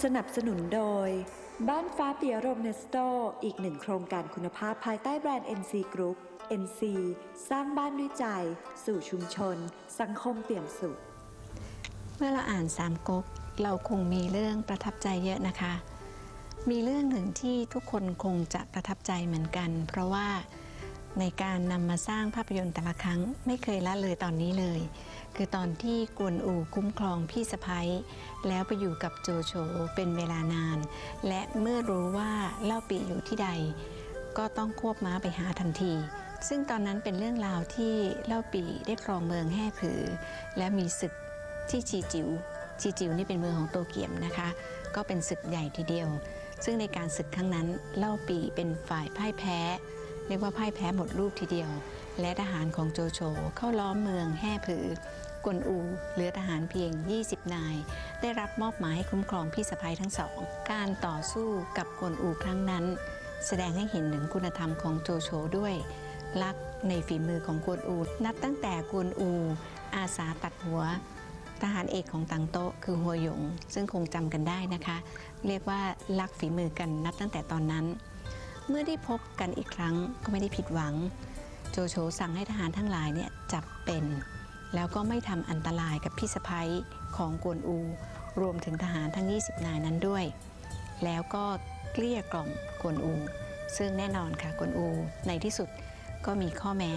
สนับสนุนโดย บ้านฟ้าปิยรมเนสโตอีกหนึ่งโครงการคุณภาพภายใต้แบรนด์ NC Group NC สร้างบ้านด้วยใจ สู่ชุมชน สังคมเปี่ยมสุข เมื่อเราอ่านสามก๊กเราคงมีเรื่องประทับใจเยอะนะคะ มีเรื่องหนึ่งที่ทุกคนคงจะประทับใจเหมือนกัน เพราะว่าในการนำมาสร้างภาพยนตร์แต่ละครั้งไม่เคยละเลยตอนนี้เลย คือตอนที่กวนอูคุ้มครองพี่สะพ้ยแล้วไปอยู่กับโจโฉเป็นเวลานาน และเมื่อรู้ว่าเล่าปีอยู่ที่ใด ก็ต้องควบม้าไปหาทันที ซึ่งตอนนั้นเป็นเรื่องราวที่เล่าปีได้ครองเมืองแห่ผือ และมีศึกที่ชีจิวชีจิวนี่เป็นเมืองของโตเกียมนะคะ ก็เป็นศึกใหญ่ทีเดียว ซึ่งในการศึกครั้งนั้นเล่าปีเป็นฝ่ายพ่ายแพ้ เรียกว่าพ่ายแพ้หมดรูปทีเดียว และทหารของโจโฉเข้าล้อมเมืองแห่ผือ กวนอูเหลือทหารเพียง 20 นาย ได้รับมอบหมายให้คุ้มครองพี่สะพ้ยทั้งสอง การต่อสู้กับกวนอูครั้งนั้น แสดงให้เห็นถึงคุณธรรมของโจโฉด้วยรักในฝีมือของกวนอู นับตั้งแต่กวนอู อาสาตัดหัว ทหารเอกของตังโตะคือหัวหยง ซึ่งคงจำกันได้นะคะ เรียกว่ารักฝีมือกันนับตั้งแต่ตอนนั้น เมื่อได้พบกันอีกครั้งก็ไม่ได้ผิดหวัง โจโฉสั่งให้ทหารทั้งหลายเนี่ยจับเป็น แล้วก็ไม่ทำอันตรายกับพี่สะพ้ยของกวนอู รวมถึงทหารทั้ง 20 นายนั้นด้วย แล้วก็เกลี้ยกล่อมกวนอู ซึ่งแน่นอนค่ะกวนอู ในที่สุดก็มีข้อแม้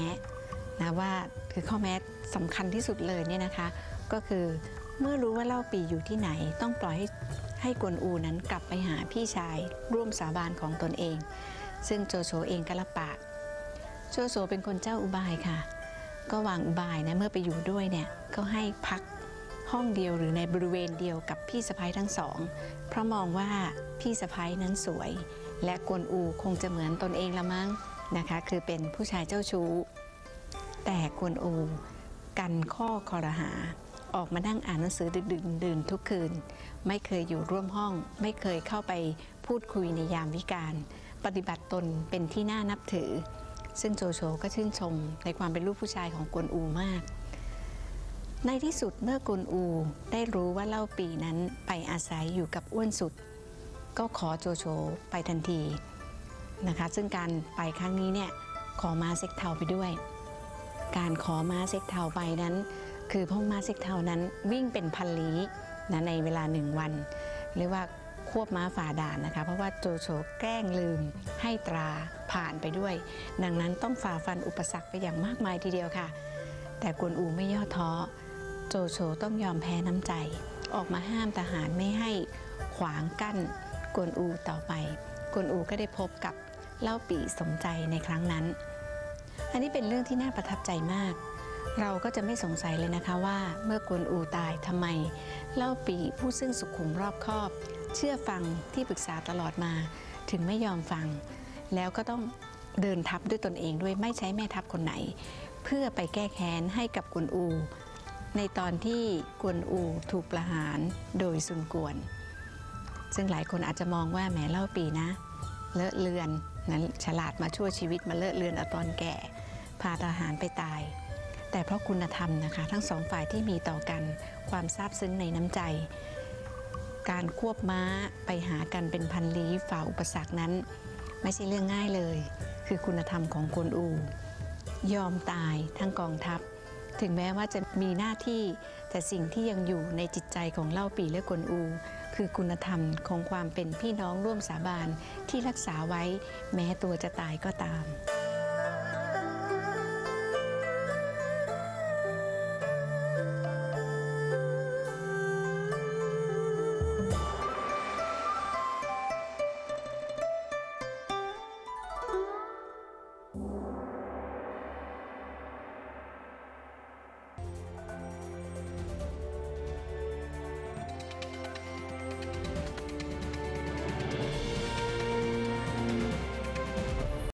นะว่าคือข้อแม้สำคัญที่สุดเลยเนี่ยนะคะ ก็คือเมื่อรู้ว่าเล่าปีอยู่ที่ไหน ต้องปล่อยให้ให้กวนอูนั้นกลับไปหาพี่ชายร่วมสาบานของตนเอง ซึ่งโจโฉเองก็รับปากโจโฉเป็นคนเจ้าอุบายค่ะ ก็วางอุบายนะเมื่อไปอยู่ด้วยเนี่ยก็ให้พักห้องเดียวหรือในบริเวณเดียวกับพี่สะพ้ยทั้งสอง เพราะมองว่าพี่สะพ้ยนั้นสวย และกวนอูคงจะเหมือนตนเองละมั้งนะคะ คือเป็นผู้ชายเจ้าชู้ แต่กวนอูกันข้อคอรหา ออกมานั่งอ่านหนังสือดึกดื่นทุกคืน ไม่เคยอยู่ร่วมห้อง ไม่เคยเข้าไปพูดคุยในยามวิการปฏิบัติตนเป็นที่น่านับถือ ซึ่งโจโฉก็ชื่นชมในความเป็นลูกผู้ชายของกวนอูมาก ในที่สุดเมื่อกวนอูได้รู้ว่าเล่าปีนั้นไปอาศัยอยู่กับอ้วนสุด ก็ขอโจโฉไปทันทีนะคะซึ่งการไปครั้งนี้เนี่ยขอมาเซ็กเทาไปด้วย การขอมาเซ็กเทาไปนั้น คือพ่อมาเซ็กเทานั้นวิ่งเป็นพันลี้นะในเวลาหนึ่งวัน เรียกว่า ควบม้าฝ่าด่านนะคะ เพราะว่าโจโฉแกล้งลืม ให้ตราผ่านไปด้วย ดังนั้นต้องฝ่าฟันอุปสรรคไปอย่างมากมายทีเดียวค่ะ แต่กวนอูไม่ย่อท้อ โจโฉต้องยอมแพ้น้ำใจ ออกมาห้ามทหารไม่ให้ขวางกั้นกวนอูต่อไป กวนอูก็ได้พบกับเล่าปีสมใจในครั้งนั้น อันนี้เป็นเรื่องที่น่าประทับใจมาก เราก็จะไม่สงสัยเลยนะคะว่าเมื่อกวนอูตายทำไม เล่าปีผู้ซึ่งสุขุมรอบคอบ เชื่อฟังที่ปรึกษาตลอดมา ถึงไม่ยอมฟัง แล้วก็ต้องเดินทัพด้วยตนเองด้วยไม่ใช้แม่ทัพคนไหน เพื่อไปแก้แค้นให้กับกวนอู ในตอนที่กวนอูถูกประหารโดยซุนกวน ซึ่งหลายคนอาจจะมองว่าแหมเล่าปีนะ เลอะเลือนนั้นฉลาดมาชั่วชีวิตมาเลอะเลือนอตอนแก่ พาทหารไปตาย แต่เพราะคุณธรรมนะคะ ทั้งสองฝ่ายที่มีต่อกันความซาบซึ้งในน้ำใจ การควบม้าไปหากันเป็นพันลี้ฝ่าอุปสรรคนั้น ไม่ใช่เรื่องง่ายเลย คือคุณธรรมของกวนอู ยอมตายทั้งกองทัพ ถึงแม้ว่าจะมีหน้าที่แต่สิ่งที่ยังอยู่ในจิตใจของเล่าปีและกวนอู คือคุณธรรมของความเป็นพี่น้องร่วมสาบานที่รักษาไว้แม้ตัวจะตายก็ตาม